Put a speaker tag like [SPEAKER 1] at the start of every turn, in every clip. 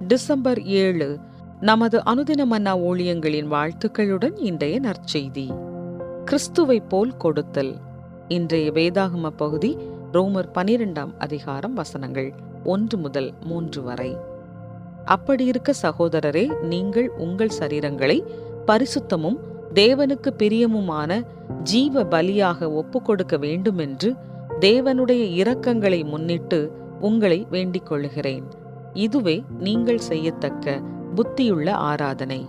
[SPEAKER 1] December ஏழு நமது அனுதின மன்னா ஊழியங்களின் வாழ்த்துக்களுடன் இன்றைய நற்செய்தி. கிறிஸ்துவை போல் கொடுத்தல். இன்றைய வேதாகம பகுதி ரோமர் பனிரெண்டாம் அதிகாரம் வசனங்கள் ஒன்று முதல் மூன்று வரை. அப்படி இருக்க சகோதரரே நீங்கள் உங்கள் சரீரங்களை பரிசுத்தமும் தேவனுக்கு பிரியமுமான ஜீவ பலியாக ஒப்புக்கொடுக்க வேண்டுமென்று தேவனுடைய இரக்கங்களை முன்னிட்டு உங்களை வேண்டிக் கொள்கிறேன் இதுவே நீங்கள் செய்யத்தக்க புத்தியுள்ள ஆராதனை.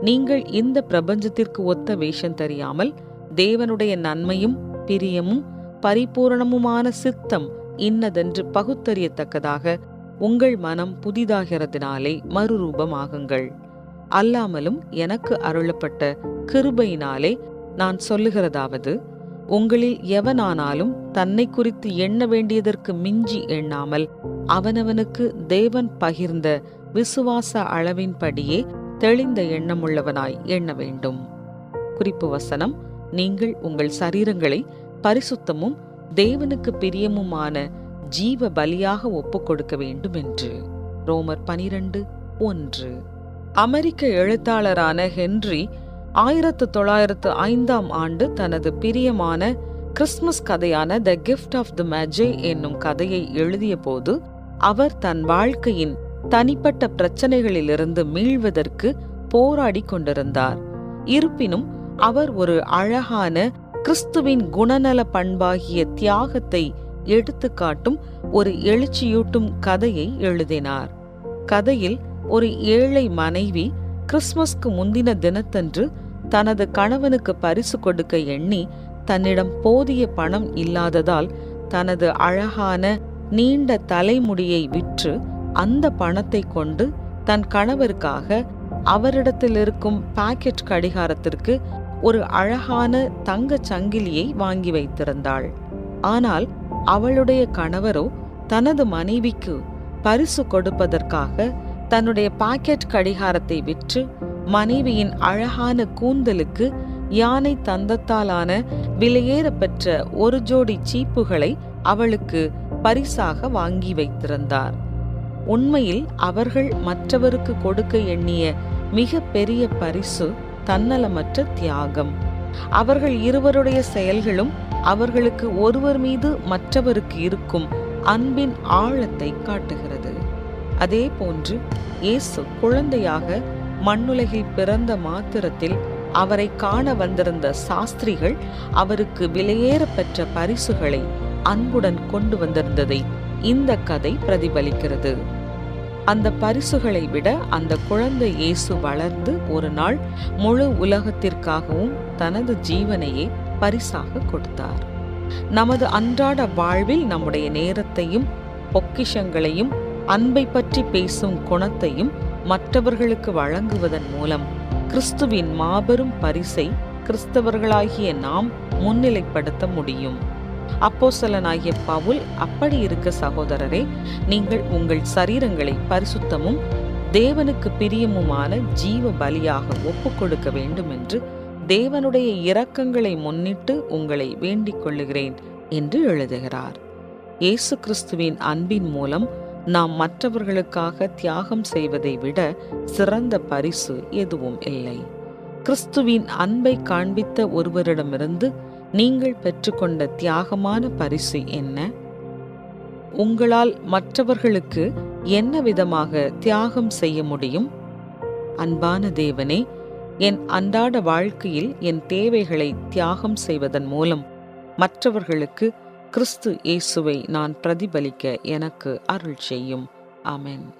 [SPEAKER 1] நீங்கள் இந்த பிரபஞ்சத்திற்கு ஒத்த வேஷம் தெரியாமல் தேவனுடைய நன்மையும் பிரியமும் பரிபூரணமுமான சித்தம் இன்னதென்று பகுத்தறியத்தக்கதாக உங்கள் மனம் புதிதாகிறதுனாலே மறுரூபமாகுங்கள். அல்லாமலும் எனக்கு அருளப்பட்ட கிருபையினாலே நான் சொல்லுகிறதாவது உங்களில் எவனானாலும் தன்னை குறித்து எண்ண வேண்டியதற்கு மிஞ்சி எண்ணாமல் அவனவனுக்கு தேவன் பகிர்ந்த விசுவாச அளவின்படியே தெளிந்த எண்ணமுள்ளவனாய் எண்ண வேண்டும் குறிப்பு வசனம் நீங்கள் உங்கள் சரீரங்களை பரிசுத்தமும் தேவனுக்கு பிரியமுமான ஜீவ பலியாக ஒப்புக் கொடுக்க வேண்டும் என்று ரோமர் பனிரெண்டு ஒன்று. அமெரிக்க எழுத்தாளரான ஹென்றி ஆயிரத்து தொள்ளாயிரத்து ஐந்தாம் ஆண்டு தனது பிரியமான Christmas கதையான the gift of the Magi என்னும் கதையை எழுதிய போது அவர் தன் வாழ்க்கையின் தனிப்பட்ட பிரச்சனைகளிலிருந்து மீள்வதற்கு போராடி கொண்டிருந்தார். இருப்பினும் அவர் ஒரு அழகான கிறிஸ்துவின் குணநல பண்பாகிய தியாகத்தை எடுத்துக்காட்டும் ஒரு எழுச்சியூட்டும் கதையை எழுதினார். கதையில் ஒரு ஏழை மனைவி கிறிஸ்துமஸ்க்கு முந்தின தினத்தன்று தனது கணவனுக்கு பரிசு கொடுக்க எண்ணி தன்னிடம் போதிய பணம் இல்லாததால் தனது அழகான நீண்ட தலைமுடியை விற்று அந்த பணத்தை கொண்டு தன் கணவருக்காக அவரிடத்தில் இருக்கும் பாக்கெட் கடிகாரத்திற்கு ஒரு அழகான தங்கச் சங்கிலியை வாங்கி வைத்திருந்தாள். ஆனால் அவளுடைய கணவரோ தனது மனைவிக்கு பரிசு கொடுப்பதற்காக தன்னுடைய பாக்கெட் கடிகாரத்தை விற்று மனைவியின் அழகான கூந்தலுக்கு யானை தந்தத்தாலான விலையேற பெற்ற ஒரு ஜோடி சீப்புகளை அவளுக்கு பரிசாக வாங்கி வைத்திருந்தார். உண்மையில் அவர்கள் மற்றவருக்கு கொடுக்க எண்ணிய மிக பெரிய பரிசு தன்னலமற்ற தியாகம். அவர்கள் இருவருடைய செயல்களும் அவர்களுக்கு ஒருவர் மீது மற்றவருக்கு இருக்கும் அன்பின் ஆழத்தை காட்டுகிறது. அதே போன்று இயேசு குழந்தையாக மண்ணுலகில் பிறந்த மாத்திரத்தில் அவரை காண வந்திருந்த சாஸ்திரிகள் அவருக்கு விலையேற பெற்ற பரிசுகளை அன்புடன் கொண்டு வந்திருந்ததை இந்த கதை பிரதிபலிக்கிறது. அந்த பரிசுகளை விட அந்த குழந்தை இயேசு வளர்ந்து ஒரு நாள் முழு உலகத்திற்காகவும் தனது ஜீவனையே பரிசாக கொடுத்தார். நமது அன்றாட வாழ்வில் நம்முடைய நேரத்தையும் பொக்கிஷங்களையும் அன்பை பற்றி பேசும் குணத்தையும் மற்றவர்களுக்கு வழங்குவதன் மூலம் கிறிஸ்துவின் மாபெரும் பரிசை கிறிஸ்தவர்களாகிய நாம் முன்னிலைப்படுத்த முடியும். அப்போசலனாகிய பவுல் அப்படி இருக்க சகோதரரே நீங்கள் உங்கள் சரீரங்களை பரிசுத்தமும் தேவனுக்கு பிரியமுமான ஜீவ பலியாக ஒப்புக்கொடுக்க வேண்டும் என்று தேவனுடைய இரக்கங்களை முன்னிட்டு உங்களை வேண்டிக் கொள்ளுகிறேன் என்று எழுதுகிறார். இயேசு கிறிஸ்துவின் அன்பின் மூலம் நாம் மற்றவர்களுக்காக தியாகம் செய்வதை விட சிறந்த பரிசு எதுவும் இல்லை. கிறிஸ்துவின் அன்பை காண்பித்த ஒருவரிடமிருந்து நீங்கள் பெற்றுக்கொண்ட தியாகமான பரிசு என்ன? உங்களால் மற்றவர்களுக்கு என்ன விதமாக தியாகம் செய்ய முடியும்? அன்பான தேவனே என் அன்றாட வாழ்க்கையில் என் தேவைகளை தியாகம் செய்வதன் மூலம் மற்றவர்களுக்கு கிறிஸ்து இயேசுவை நான் பிரதிபலிக்க எனக்கு அருள் செய்யும். ஆமேன்.